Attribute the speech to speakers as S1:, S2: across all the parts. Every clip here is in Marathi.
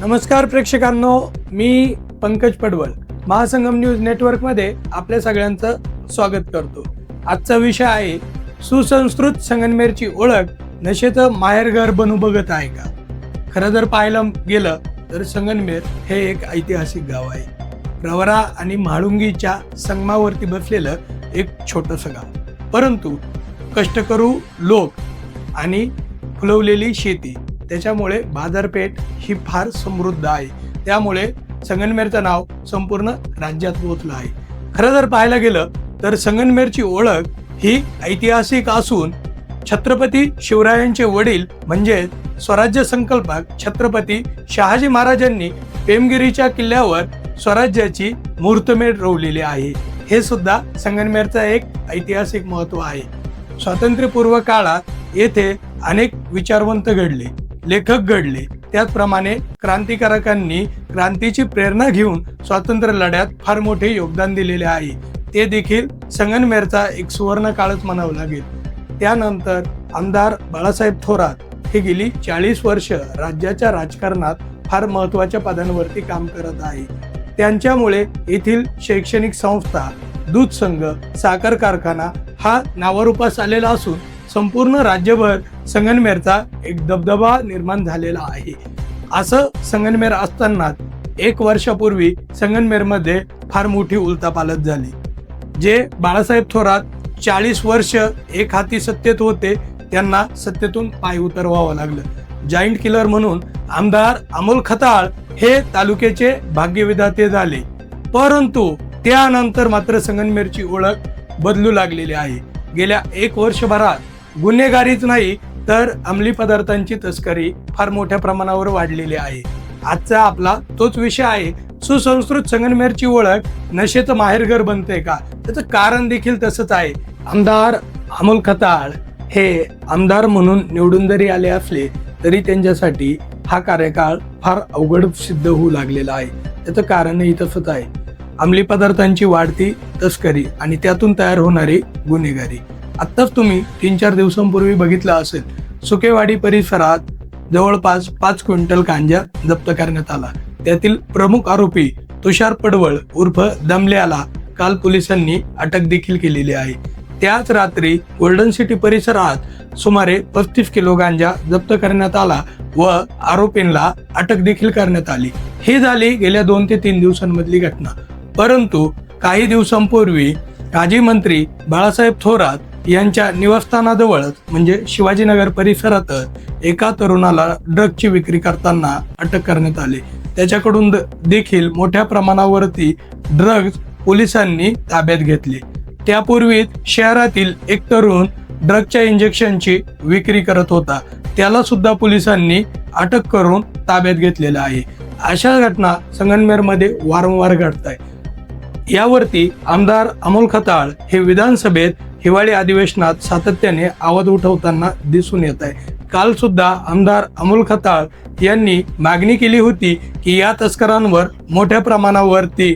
S1: नमस्कार प्रेक्षकांनो मी पंकज पडवल. महासंगम न्यूज नेटवर्कमध्ये आपल्या सगळ्यांचं स्वागत करतो. आजचा विषय आहे सुसंस्कृत संगनमेरची ओळख नशेचं माहेरघर बनू बघत आहे का? खरं जर पाहायला गेलं तर संगनमेर हे एक ऐतिहासिक गाव आहे. प्रवरा आणि म्हाळुंगीच्या संगमावरती बसलेलं एक छोटंसं गाव. परंतु कष्टकरू लोक आणि फुलवलेली शेती त्याच्यामुळे बाजारपेठ ही फार समृद्ध आहे. त्यामुळे संगनमेरचं नाव संपूर्ण राज्यात पोहोचलं आहे. खरं जर पाहायला गेलं तर संगनमेरची ओळख ही ऐतिहासिक असून छत्रपती शिवरायांचे वडील म्हणजे स्वराज्य संकल्पक छत्रपती शहाजी महाराजांनी पेमगिरीच्या किल्ल्यावर स्वराज्याची मुहूर्तमेढ रोवलेली आहे. हे सुद्धा संगनमेरचा एक ऐतिहासिक महत्त्व आहे. स्वातंत्र्यपूर्व काळात येथे अनेक विचारवंत घडले. लेखक घडले. त्याचप्रमाणे क्रांतिकारकांनी क्रांतीची प्रेरणा घेऊन स्वातंत्र्य लढ्यात फार मोठे योगदान दिलेले आहे. ते देखील संगनमेरचा एक सुवर्ण काळच म्हणावं लागेल. त्यानंतर आमदार बाळासाहेब थोरात हे गेली चाळीस वर्ष राज्याच्या राजकारणात फार महत्त्वाच्या पदांवरती काम करत आहे. त्यांच्यामुळे येथील शैक्षणिक संस्था दूध संघ साखर कारखाना हा नावारूपास आलेला असून संपूर्ण राज्यभर संगनमेरचा एक दबदबा निर्माण झालेला आहे. असं संगनमेर असताना एक वर्षापूर्वी संगनमेरमध्ये फार मोठी उलतापालत झाली. जे बाळासाहेब थोरात चाळीस वर्ष एक हाती सत्तेत होते त्यांना सत्तेतून पाय उतरवावं लागलं. जाईंट किलर म्हणून आमदार अमोल खताळ हे तालुक्याचे भाग्यविधाते झाले. परंतु त्यानंतर मात्र संगनमेरची ओळख बदलू लागलेली आहे. गेल्या एक वर्षभरात गुन्हेगारीच नाही तर अंमली पदार्थांची तस्करी फार मोठ्या प्रमाणावर वाढलेली आहे. आजचा आपला तोच विषय आहे सुसंस्कृत संगनमेरची ओळख नशेचं माहेरघर बनते का? त्याचं कारण देखील तसंच आहे. आमदार अमोल खताळ हे आमदार म्हणून निवडून जरी आले असले तरी त्यांच्यासाठी हा कार्यकाळ फार अवघड सिद्ध होऊ लागलेला आहे. त्याचं कारणही तसंच आहे. अंमली पदार्थांची वाढती तस्करी आणि त्यातून तयार होणारी गुन्हेगारी. आत्ताच तुम्ही तीन चार दिवसांपूर्वी बघितलं असेल सुकेवाडी परिसरात जवळपास पाच क्विंटल गांजा जप्त करण्यात आला. त्यातील प्रमुख आरोपी तुषार पडवळ उर्फ दमल्याला काल पोलिसांनी अटक देखील केलेली आहे. त्याच रात्री गोल्डन सिटी परिसरात सुमारे पस्तीस किलो गांजा जप्त करण्यात आला व आरोपींना अटक देखील करण्यात आली. ही झाली गेल्या दोन ते तीन दिवसांमधली घटना. परंतु काही दिवसांपूर्वी माजी मंत्री बाळासाहेब थोरात यांच्या निवासस्थानाजवळच म्हणजे शिवाजीनगर परिसरातच एका तरुणाला ड्रगची विक्री करताना अटक करण्यात आली. त्याच्याकडून द- देखील मोठ्या प्रमाणावरती ड्रग्ज पोलिसांनी ताब्यात घेतले. त्यापूर्वीच शहरातील एक तरुण ड्रगच्या इंजेक्शनची विक्री करत होता. त्याला सुद्धा पोलिसांनी अटक करून ताब्यात घेतलेलं आहे. अशा घटना संगनमेरमध्ये वारंवार घडत आहे यावरती आमदार अमोल खताळ हे विधानसभेत हिवाळी अधिवेशनात सातत्याने आवाज उठवताना दिसून येत आहे. काल सुद्धा आमदार अमोल खताळ यांनी मागणी केली होती की या तस्करांवर मोठ्या प्रमाणावरती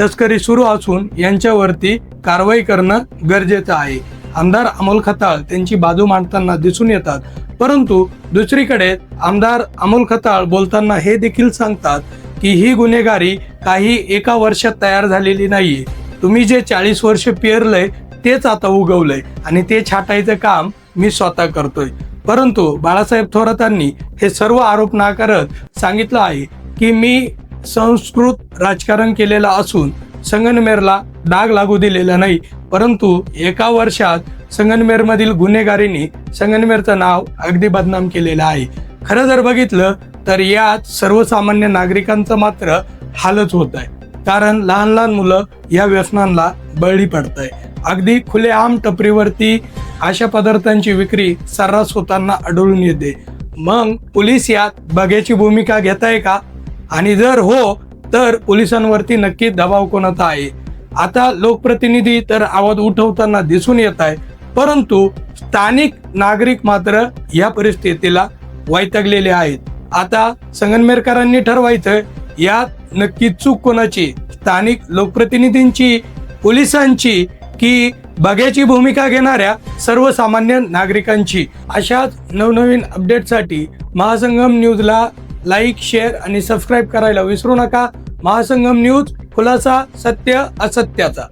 S1: तस्करी सुरू असून यांच्यावरती कारवाई करणं गरजेचं आहे. आमदार अमोल खताळ त्यांची बाजू मांडताना दिसून येतात. परंतु दुसरीकडे आमदार अमोल खताळ बोलताना हे देखील सांगतात की ही गुन्हेगारी काही एका वर्षात तयार झालेली नाहीये. तुम्ही जे चाळीस वर्ष पेरलंय तेच आता उगवलंय आणि ते छाटायचं काम मी स्वतः करतोय. परंतु बाळासाहेब थोरातांनी हे सर्व आरोप नाकारत सांगितलं आहे की मी संस्कृत राजकारण केलेलं असून संगनमेरला डाग लागू दिलेला नाही. परंतु एका वर्षात संगनमेरमधील गुन्हेगारीने संगनमेरचं नाव अगदी बदनाम केलेलं आहे. खरं जर बघितलं तर यात सर्वसामान्य नागरिकांचं मात्र हालच होत आहे कारण लहान लहान मुलं या व्यसनांना बळी पडत आहे अगदी खुलेआम टपरीवरती अशा पदार्थांची विक्री सर्रास होताना आढळून येते. मग पोलीस यात बघ्याची भूमिका घेत आहे का? आणि जर हो तर पोलिसांवरती नक्की दबाव कोणाचा आहे? आता लोकप्रतिनिधी तर आवाज उठवताना दिसून येत आहे परंतु स्थानिक नागरिक मात्र या परिस्थितीला वैतागलेले आहेत. आता संगनमेरकरांनी ठरवायचं यात नक्की चूक कोणाची? स्थानिक लोकप्रतिनिधींची पोलिसांची की बघ्याची भूमिका घेणाऱ्या सर्वसामान्य नागरिकांची अशाच नवनवीन अपडेटसाठी महासंगम न्यूजला लाईक शेअर आणि सबस्क्राईब करायला विसरू नका. महासंगम न्यूज खुलासा सत्य असत्याचा.